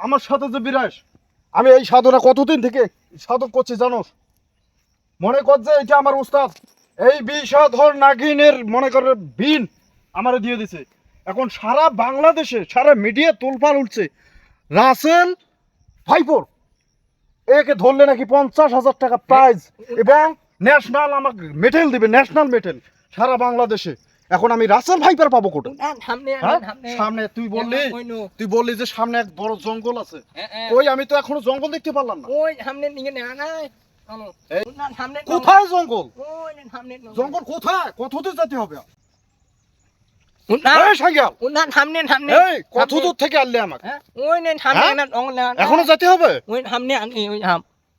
আমার সাথে যে বিরাস আমি এই সাধনা কতদিন থেকে সাধক করছি জানোস মনে কর যে এটা আমার উস্তাদ এই বিষাধর নাগিনের মনে করে বিন আমারে দিয়ে দিছে। এখন সারা বাংলাদেশে সারা মিডিয়া তোলপাল উঠছে। রাসেল ভাইপোর একে ধরলে নাকি পঞ্চাশ হাজার টাকা প্রাইজ এবং ন্যাশনাল আমাকে মেডেল দিবে ন্যাশনাল মেডেল সারা বাংলাদেশে এখন আমি রাসেল ভাইপার পাবো কোটা হ্যাঁ? সামনে তুই বললি তুই বললি যে সামনে এক বড় জঙ্গল আছে Ê, ê. ওই আমি তো এখনও জঙ্গল দেখতে পারলাম না nô. Ê. Ăn hầm đi. কোথায় জঙ্গল. জঙ্গল কোথায় কত দূর যেতে হবে কত দূর থেকে আনলে আমাকে. এখনও যেতে হবে.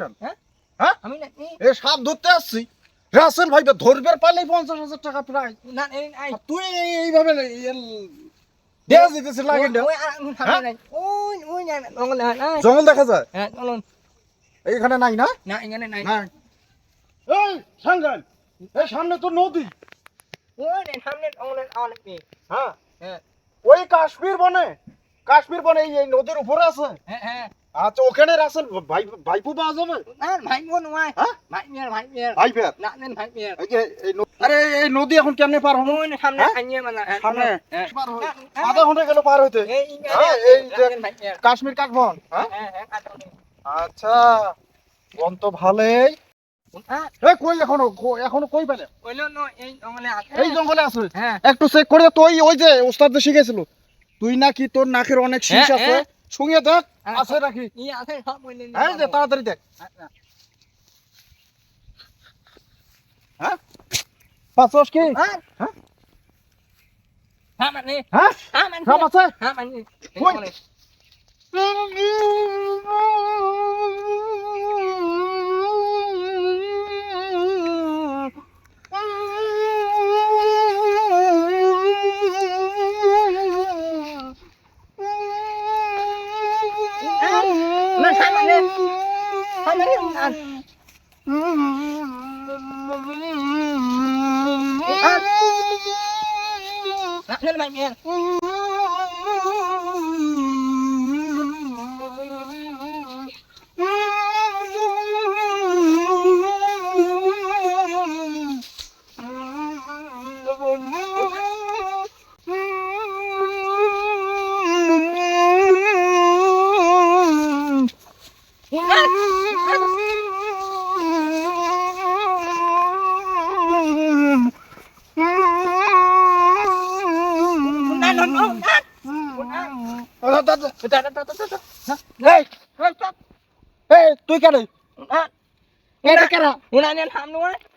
কেন হ্যাঁ? হ্যাঁ আমি না, এ সাপ ধরতে আসছি রাসেল ভাই তো ধরবার পারলেই পঞ্চাশ হাজার টাকা প্রায় না, এই, এই। তুই এইভাবে যেতেছে লাগে. জঙ্গল দেখা যায় এইখানে নাই না. নাই এই সাঙ্গাল এই সামনে তো নদী? হ্যাঁ হ্যাঁ। ওই কাশ্মীর বনে কাশ্মীর বনে এই নদীর উপরে আছে Hả, hả. আচ্ছা ওখানে রাসেল ভাই ভাইপু পাওয়া যাবে? phải ভাই ফের Nạn nhân phải miền. এই এই আরে এই নদী এখন কেমনে পার হব mà là- সামনে পার হই। আধা ঘণ্টা গেল পার হইতে। miền. কাশ্মীর হ্যাঁ. আচ্ছা বন তো ভালোই? কই এখনও? এখনও কই পেলে এই lên, এই জঙ্গলে আছে? হ্যাঁ। একটু চেক করে তুই ওই যে ওস্তাদ শিখেছিল তুই নাকি তোর নাকের অনেক শীষ হ্যাঁ, আছে? হ্যাঁ। শুঙিয়ে দেখ হ্যাঁ। আছে রাখি ই আছে, সব বই হ্যাঁ যে তাড়াতাড়ি দেখ হ্যাঁ? পাঁচশো কি? হ্যাঁ? হ্যাঁ? হ্যাঁ, মানে, হ্যাঁ? হ্যাঁ, মানে, আছে হ্যাঁ, মানে, hai bạn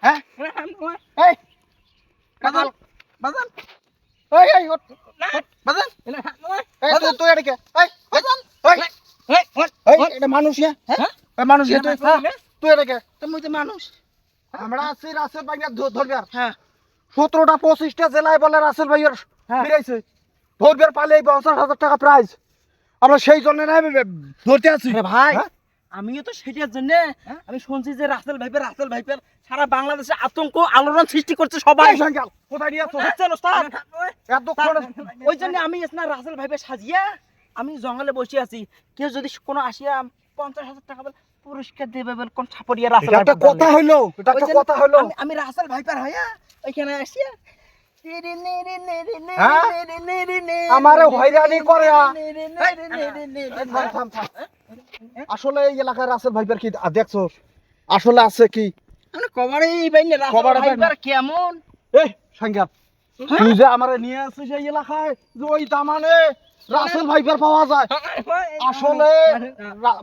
হ্যাঁ মানুষ হ্যাঁ? মানুষ হ্যাঁ, আমরা আছি রাসেল ভাইয়ের ধরবার হ্যাঁ সতেরোটা পঁচিশটা জেলায় বলে রাসেল ভাইয়ের হ্যাঁ। ধরবার পালে পঞ্চাশ হাজার টাকা প্রাইজ আমরা সেই জন্য না ধরতে আছি ভাই হ্যাঁ? আমিও তো সেটার জন্য হ্যাঁ? আমি শুনছি যে রাসেল ভাইপের রাসেল ভাইপের সারা বাংলাদেশে আতঙ্ক আলোড়ন সৃষ্টি করছে সবাই কোথায় নিয়ে ওই জন্য আমি না রাসেল ভাইপের সাজিয়া আমি জঙ্গলে বসে আছি কেউ যদি কোনো আসিয়া পঞ্চাশ হাজার টাকা বলে পুরস্কার দেবে বলে কোন ছাপড়িয়া রাসেল একটা কথা এটা একটা কথা হইল আমি- রাসেল ভাইপার হইয়া ওইখানে আসিয়া? আমারে হয়রানি করে। আসলে এই এলাকার রাসেল ভাইপার কি দেখছ? আসলে আছে কি? কবারে এই বাইনে রাসেল কবারে কেমন? এই সাঙ্গাল তুই যে আমারে নিয়ে আসছিস এই এলাকায় যে ওই দামানে রাসেল ভাইপার পাওয়া যায়। আসলে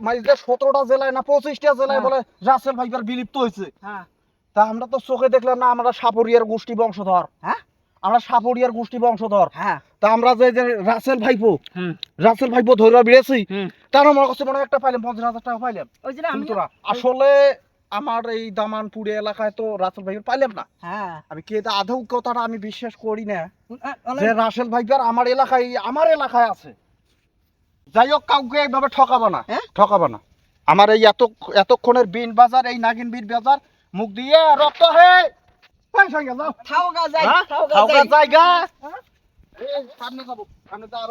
মানে যে সতেরোটা জেলায় না পঁচিশটা জেলায় হ্যাঁ। বলে রাসেল ভাইপার বিলুপ্ত হয়েছে। হ্যাঁ। তা আমরা তো চোখে দেখলাম না আমরা সাপরিয়ার গোষ্ঠী বংশধর। হ্যাঁ? আমরা সাপরিয়ার গোষ্ঠী বংশধর। হ্যাঁ। তা আমরা যে যে রাসেল ভাইপো রাসেল ভাইপো ধরে বেড়েছি তার আমার কাছে মনে একটা পাইলাম পঞ্চাশ হাজার টাকা পাইলাম। ওই যে আমি না, আসলে আমার এই দামানপুরে এলাকায় তো রাসেল ভাইপার পাইলাম না। হ্যাঁ। আমি কি আদৌ কথাটা আমি বিশ্বাস করি না? যে রাসেল ভাইপার আমার এলাকায় আমার এলাকায় আছে। যাই হোক কাউকে এইভাবে ঠকাবো না। হ্যাঁ? ঠকাবো না। আমার এই এত এতক্ষণের বিন বাজার এই নাগিন বিন বাজার মুখ দিয়ে রক্ত হে! এই সঙ্গে যাও থাও গা যাই? থাও গা যাই জায়গা এই, সামনে যাব সামনে যাব